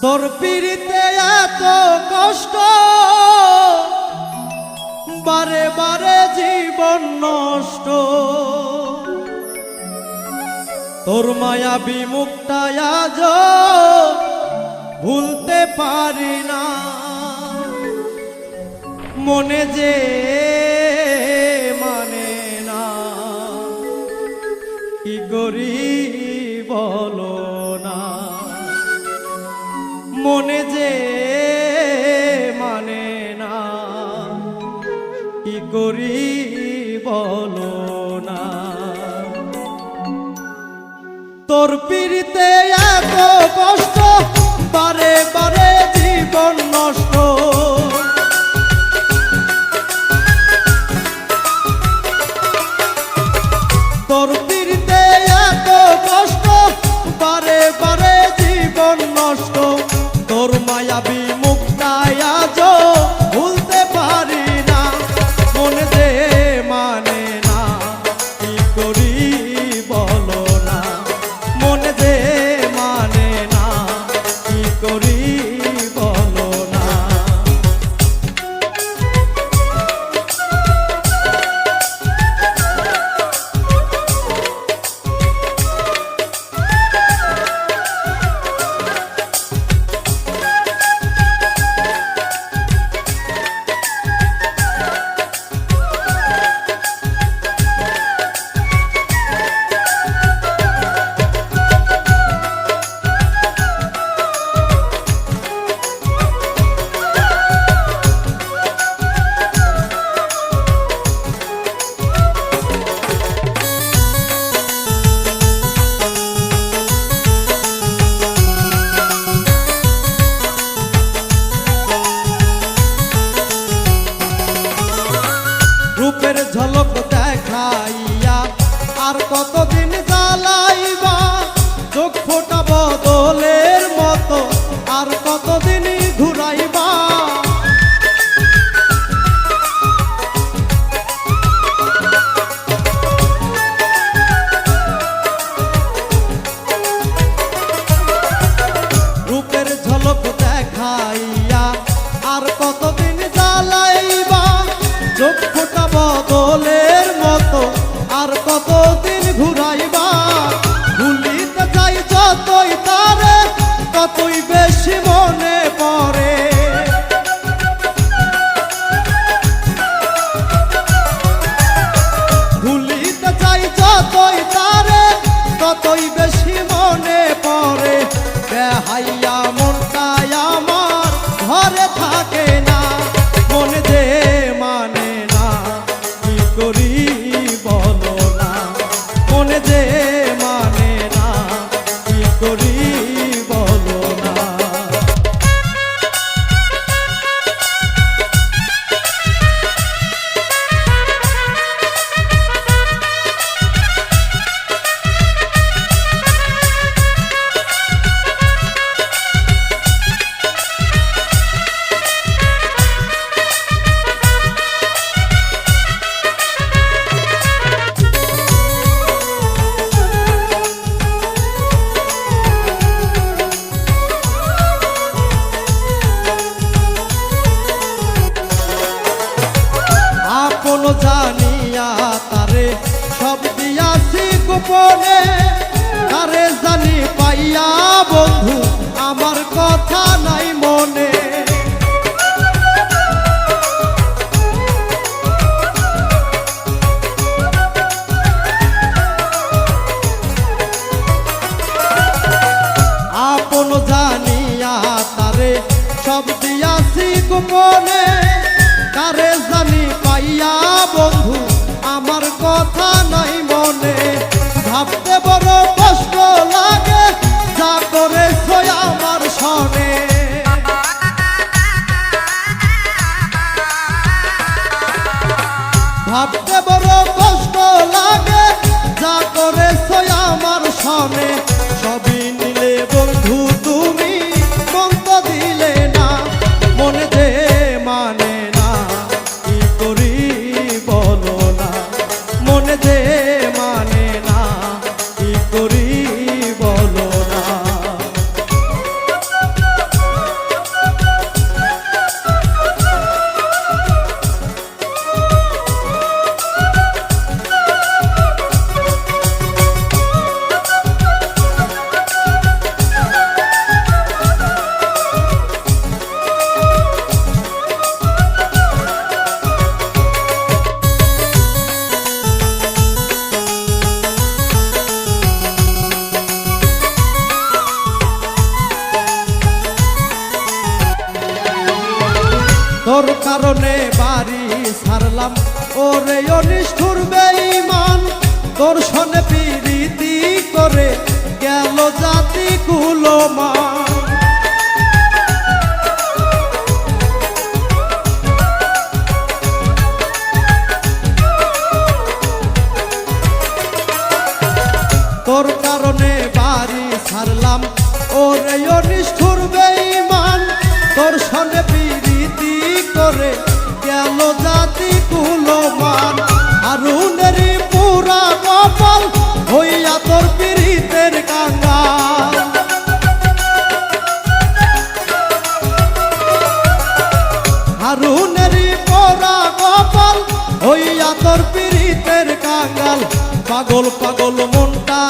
তোর পিড়িতে এত কষ্ট? বারে বারে জীবন নষ্ট। তোর মায়া বিমুক্তা আজ ভুলতে পারি না। মনে যে মানে না। কি করি বলো না। মনে যে মানে না। কি করি বলো না। তোর পিড়িতে এত কষ্ট, বারে বারে জীবন নষ্ট। তোর আর কতদিন ততই জানিয়া তারে, সব দিয়াছি গোপনে। তারে জানি পাইয়া বন্ধু, আমার কথা নাই মনে। আপন জানিয়া তারে, সব দিয়াছি গোপনে। তারে জানি পাইয়া বন্ধু, আমার কথা নাই মনে। ভাবতে বড় কষ্ট লাগে, যা করে আমার ওরে অনিষ্ঠুর বেঈমান তোর সনে পিরিতি করে গেল জাতি কুলমান তোর কারণে বাড়ি ছাড়লাম, ওরে অনিষ্ঠুর বেঈমান তোর সনে পিরিতি করে গেল জাতি পাগল পাগল মনটাই